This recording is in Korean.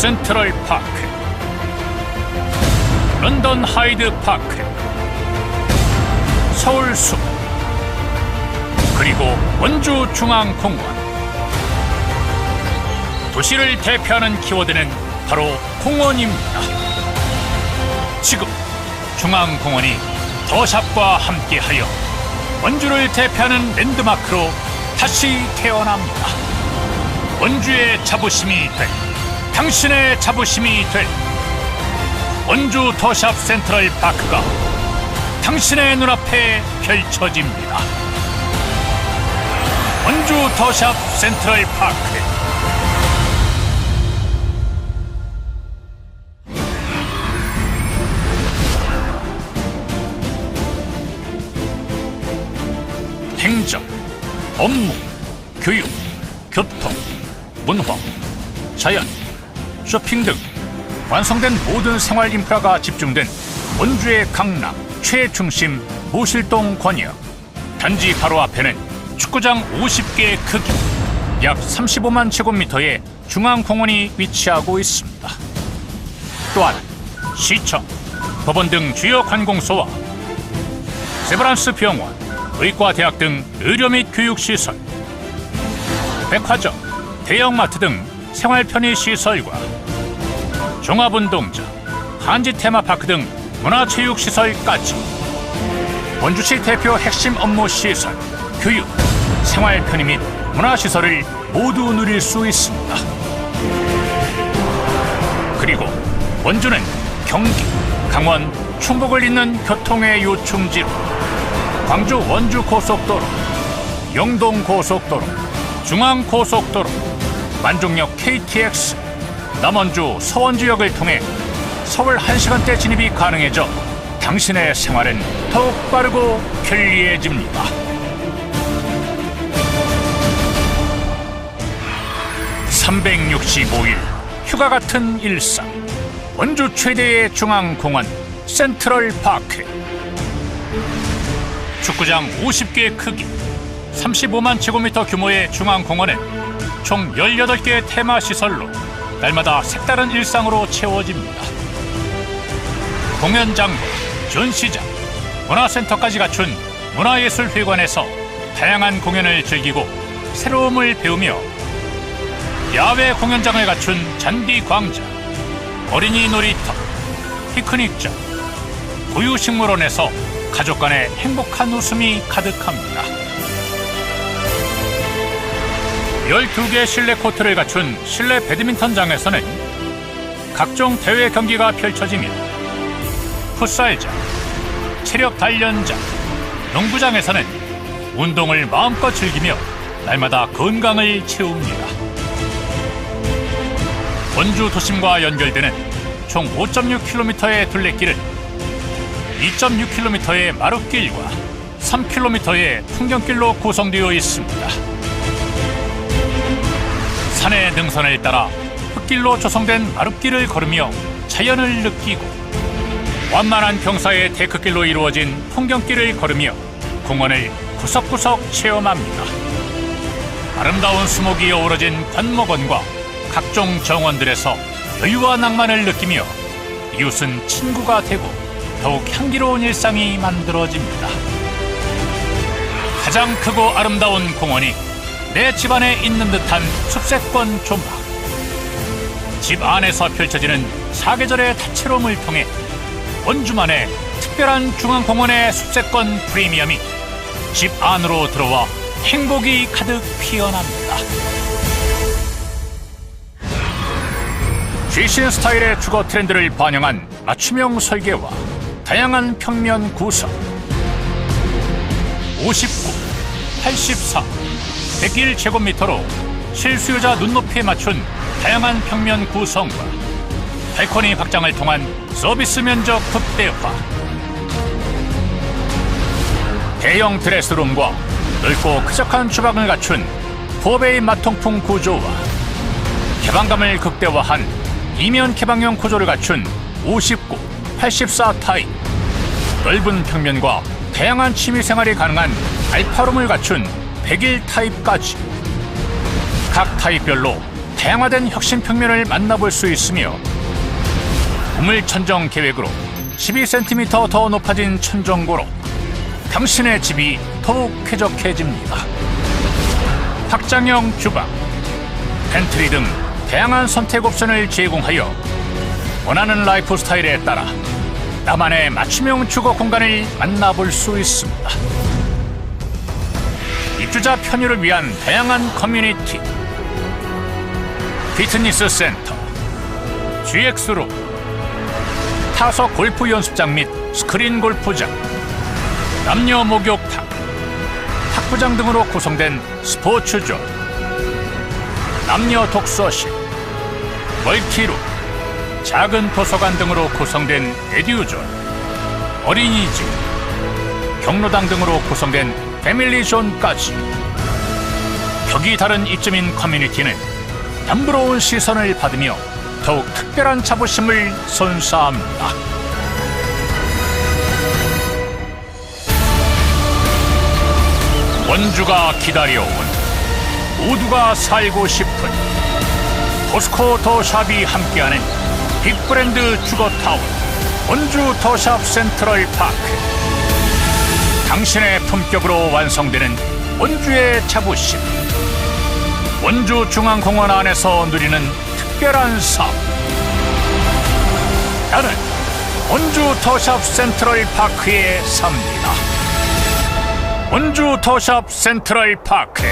센트럴 파크, 런던 하이드 파크, 서울 숲, 그리고 원주 중앙공원. 도시를 대표하는 키워드는 바로 공원입니다. 지금 중앙공원이 더샵과 함께하여 원주를 대표하는 랜드마크로 다시 태어납니다. 원주의 자부심이 될 당신의 자부심이 될 원주 더샵 센트럴 파크가 당신의 눈앞에 펼쳐집니다. 원주 더샵 센트럴 파크 행정, 업무, 교육, 교통, 문화, 자연, 쇼핑 등 완성된 모든 생활 인프라가 집중된 원주의 강남 최중심 모실동 권역 단지 바로 앞에는 축구장 50개 크기 약 35만 제곱미터의 중앙공원이 위치하고 있습니다. 또한 시청, 법원 등 주요 관공서와 세브란스 병원, 의과대학 등 의료 및 교육시설, 백화점, 대형마트 등 생활 편의 시설과 종합운동장, 한지 테마파크 등 문화체육시설까지 원주시 대표 핵심 업무 시설, 교육, 생활 편의 및 문화시설을 모두 누릴 수 있습니다. 그리고 원주는 경기, 강원, 충북을 잇는 교통의 요충지로 광주 원주 고속도로, 영동 고속도로, 중앙 고속도로, 만종역 KTX, 남원주 서원 지역을 통해 서울 1시간대 진입이 가능해져 당신의 생활은 더욱 빠르고 편리해집니다. (365일) 휴가 같은 일상. 원주 최대의 중앙공원 센트럴 파크. 축구장 50개 크기 35만 제곱미터 규모의 중앙공원은 총 18개의 테마 시설로 날마다 색다른 일상으로 채워집니다. 공연장고, 전시장, 문화센터까지 갖춘 문화예술회관에서 다양한 공연을 즐기고 새로움을 배우며 야외 공연장을 갖춘 잔디광장, 어린이 놀이터, 피크닉장, 고유식물원에서 가족 간의 행복한 웃음이 가득합니다. 12개 실내 코트를 갖춘 실내 배드민턴장에서는 각종 대회 경기가 펼쳐지며 풋살장, 체력 단련장, 농구장에서는 운동을 마음껏 즐기며 날마다 건강을 채웁니다. 원주 도심과 연결되는 총 5.6km의 둘레길은 2.6km의 마룻길과 3km의 풍경길로 구성되어 있습니다. 산의 능선을 따라 흙길로 조성된 마룻길을 걸으며 자연을 느끼고 완만한 경사의 데크길로 이루어진 풍경길을 걸으며 공원을 구석구석 체험합니다. 아름다운 수목이 어우러진 관목원과 각종 정원들에서 여유와 낭만을 느끼며 이웃은 친구가 되고 더욱 향기로운 일상이 만들어집니다. 가장 크고 아름다운 공원이 내 집안에 있는 듯한 숲세권 조막. 집 안에서 펼쳐지는 사계절의 다채로움을 통해 원주만의 특별한 중앙공원의 숲세권 프리미엄이 집 안으로 들어와 행복이 가득 피어납니다. 최신 스타일의 주거 트렌드를 반영한 맞춤형 설계와 다양한 평면 구성 59, 84, 101제곱미터로 실수요자 눈높이에 맞춘 다양한 평면 구성과 발코니 확장을 통한 서비스 면적 극대화. 대형 드레스룸과 넓고 쾌적한 주방을 갖춘 포베이 마통풍 구조와 개방감을 극대화한 이면 개방형 구조를 갖춘 59, 84 타입 넓은 평면과 다양한 취미 생활이 가능한 알파룸을 갖춘 101 타입까지 각 타입별로 다양화된 혁신 평면을 만나볼 수 있으며 우물 천정 계획으로 12cm 더 높아진 천정고로 당신의 집이 더욱 쾌적해집니다. 확장형 주방, 팬트리 등 다양한 선택 옵션을 제공하여 원하는 라이프 스타일에 따라 나만의 맞춤형 주거 공간을 만나볼 수 있습니다. 입주자 편의를 위한 다양한 커뮤니티, 피트니스 센터, GX로. 타석 골프 연습장 및 스크린 골프장, 남녀 목욕탕, 탁구장 등으로 구성된 스포츠존, 남녀 독서실, 멀티룸, 작은 도서관 등으로 구성된 에듀존, 어린이집, 경로당 등으로 구성된 패밀리존까지 격이 다른 이쯤인 커뮤니티는 남부러운 시선을 받으며 더욱 특별한 자부심을 선사합니다. 원주가 기다려온 모두가 살고 싶은 포스코 더샵이 함께하는 빅브랜드 주거타운 원주 더샵 센트럴 파크 당신의 품격으로 완성되는 원주의 자부심. 원주 중앙공원 안에서 누리는 특별한 삶. 나는 원주 더샵 센트럴 파크에 삽니다. 원주 더샵 센트럴 파크